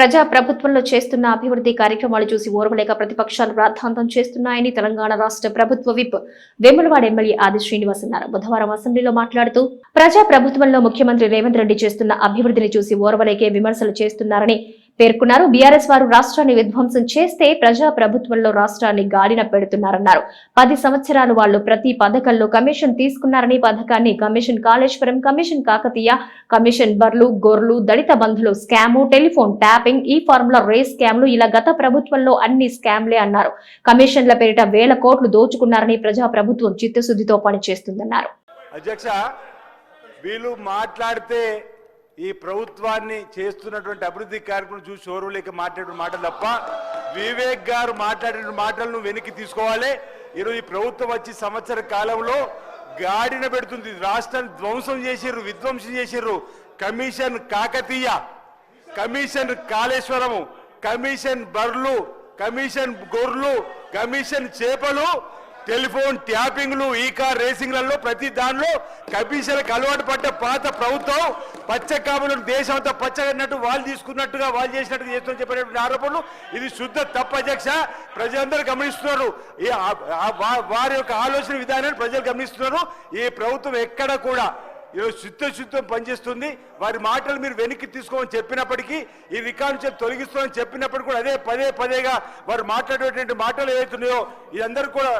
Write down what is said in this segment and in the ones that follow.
ప్రజా ప్రభుత్వంలో చేస్తున్న అభివృద్ధి కార్యక్రమాలు చూసి ఓర్వలేక ప్రతిపక్షాలు రాద్ధాంతం చేస్తున్నాయని తెలంగాణ రాష్ట్ర ప్రభుత్వ విప్ వేములవాడ ఎమ్మెల్యే ఆది శ్రీనివాస్ అన్నారు. బుధవారం అసెంబ్లీలో మాట్లాడుతూ ప్రజా ప్రభుత్వంలో ముఖ్యమంత్రి రేవంత్ రెడ్డి చేస్తున్న అభివృద్ధిని చూసి ఓర్వలేకే విమర్శలు చేస్తున్నారని పేర్కొన్నారు. బీఆర్ఎస్ వారు రాష్ట్రాన్ని విధ్వంసం చేస్తే ప్రజా ప్రభుత్వంలో రాష్ట్రాన్ని గాడిన పెడుతున్నారన్నారు. పది సంవత్సరాలు వాళ్ళు ప్రతి పథకంలో కమిషన్ తీసుకున్నారని పథకాన్ని commission Kaleshwaram commission Kakatiya commission బర్లు గొర్రెలు దళిత బంధులు స్కాము టెలిఫోన్ ట్యాపింగ్ ఈ ఫార్ములా రేస్ స్కామ్లు ఇలా గత ప్రభుత్వంలో అన్ని స్కామ్లే అన్నారు. కమిషన్ల పేరిట వేల కోట్లు దోచుకున్నారని ప్రజా ప్రభుత్వం చిత్తశుద్ధితో పనిచేస్తుందన్నారు. అధ్యక్ష వీళ్ళు మాట్లాడితే ఈ ప్రభుత్వాన్ని చేస్తున్నటువంటి అభివృద్ధి కార్యక్రమం చూసి ఓర్వలేక మాట్లాడిన మాటలు తప్ప వివేక్ గారు మాట్లాడిన మాటలను వెనక్కి తీసుకోవాలి. ఈరోజు ఈ ప్రభుత్వం వచ్చి సంవత్సర కాలంలో గాడిన పెడుతుంది. రాష్ట్రాన్ని ధ్వంసం చేసిర్రు విధ్వంసం చేసిర్రు. Commission Kakatiya commission Kaleshwaram commission బర్లు కమిషన్ గొర్రెలు కమిషన్ చేపలు టెలిఫోన్ ట్యాపింగ్లు ఈ కార్ రేసింగ్లలో ప్రతి దానిలో కమిషన్లకు అలవాటు పడ్డ పాత ప్రభుత్వం పచ్చ కాపులను దేశం అంతా పచ్చగన్నట్టు వాళ్ళు తీసుకున్నట్టుగా వాళ్ళు చేసినట్టుగా చేస్తున్న చెప్పినటువంటి ఆరోపణలు. ఇది శుద్ధ తప్ప అధ్యక్ష. ప్రజలందరూ గమనిస్తున్నారు. ఈ వారి యొక్క ఆలోచన విధానాన్ని ప్రజలు గమనిస్తున్నారు. ఈ ప్రభుత్వం ఎక్కడ కూడా ఈరోజు చిత్తశుద్ధం పనిచేస్తుంది. వారి మాటలు మీరు వెనక్కి తీసుకోమని చెప్పినప్పటికీ ఈ రికార్డు చెప్పి తొలగిస్తామని చెప్పినప్పటికీ కూడా అదే పదే పదేగా వారు మాట్లాడేటువంటి మాటలు ఏవైతున్నాయో ఇదందరూ కూడా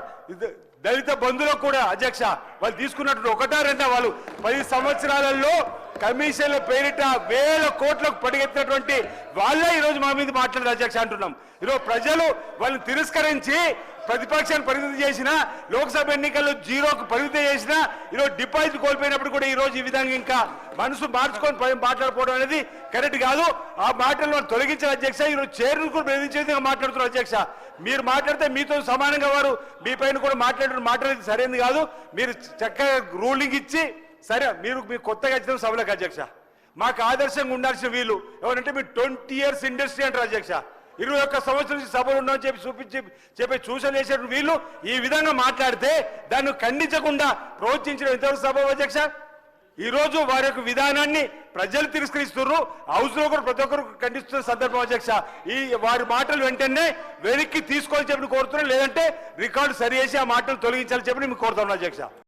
దళిత బంధువులకు కూడా అధ్యక్ష వాళ్ళు తీసుకున్నటువంటి ఒకటా రెండా వాళ్ళు పది సంవత్సరాలలో కమిషన్ల పేరిట వేల కోట్లకు పడిగెత్తినటువంటి వాళ్ళే ఈరోజు మా మీద మాట్లాడారు అధ్యక్ష అంటున్నాం. ఈరోజు ప్రజలు వాళ్ళని తిరస్కరించి ప్రతిపక్షాన్ని పరిమితి చేసినా లోక్సభ ఎన్నికల్లో జీరోకు పరిమితి చేసినా ఈరోజు డిపాజిట్ కోల్పోయినప్పుడు కూడా ఈ రోజు ఈ విధంగా ఇంకా మనసు మార్చుకొని మాట్లాడుకోవడం అనేది కరెక్ట్ కాదు. ఆ మాటలు తొలగించిన అధ్యక్ష. ఈరోజు చైర్మన్ కూడా బెదిరించే మాట్లాడుతున్నారు అధ్యక్ష. మీరు మాట్లాడితే మీతో సమానంగా వారు మీ పైన కూడా మాట్లాడిన మాట్లాడేది సరైనది కాదు. మీరు చక్కగా రూలింగ్ ఇచ్చి సరే మీరు మీరు కొత్తగా వచ్చిన సభలకు అధ్యక్ష. మాకు ఆదర్శంగా ఉండాల్సిన వీలు ఎవరంటే మీరు ట్వంటీ ఇయర్స్ ఇండస్ట్రీ అంటారు అధ్యక్ష. ఇరవై ఒక్క సంవత్సరం నుంచి సభలు ఉన్నామని చెప్పి చూపించి చెప్పి సూచన చేసిన వీళ్ళు ఈ విధంగా మాట్లాడితే దాన్ని ఖండించకుండా ప్రోత్సహించిన ఎంతవరకు సభ అధ్యక్ష? ఈ రోజు వారి యొక్క విధానాన్ని ప్రజలు తిరస్కరిస్తున్నారు. హౌస్లో కూడా ప్రతి ఒక్కరు ఖండిస్తున్న సందర్భం అధ్యక్ష. ఈ వారి మాటలు వెంటనే వెనక్కి తీసుకోవాలని చెప్పి కోరుతున్నాను లేదంటే రికార్డు సరి చేసి ఆ మాటలు తొలగించాలని చెప్పి మీకు కోరుతున్నాను అధ్యక్ష.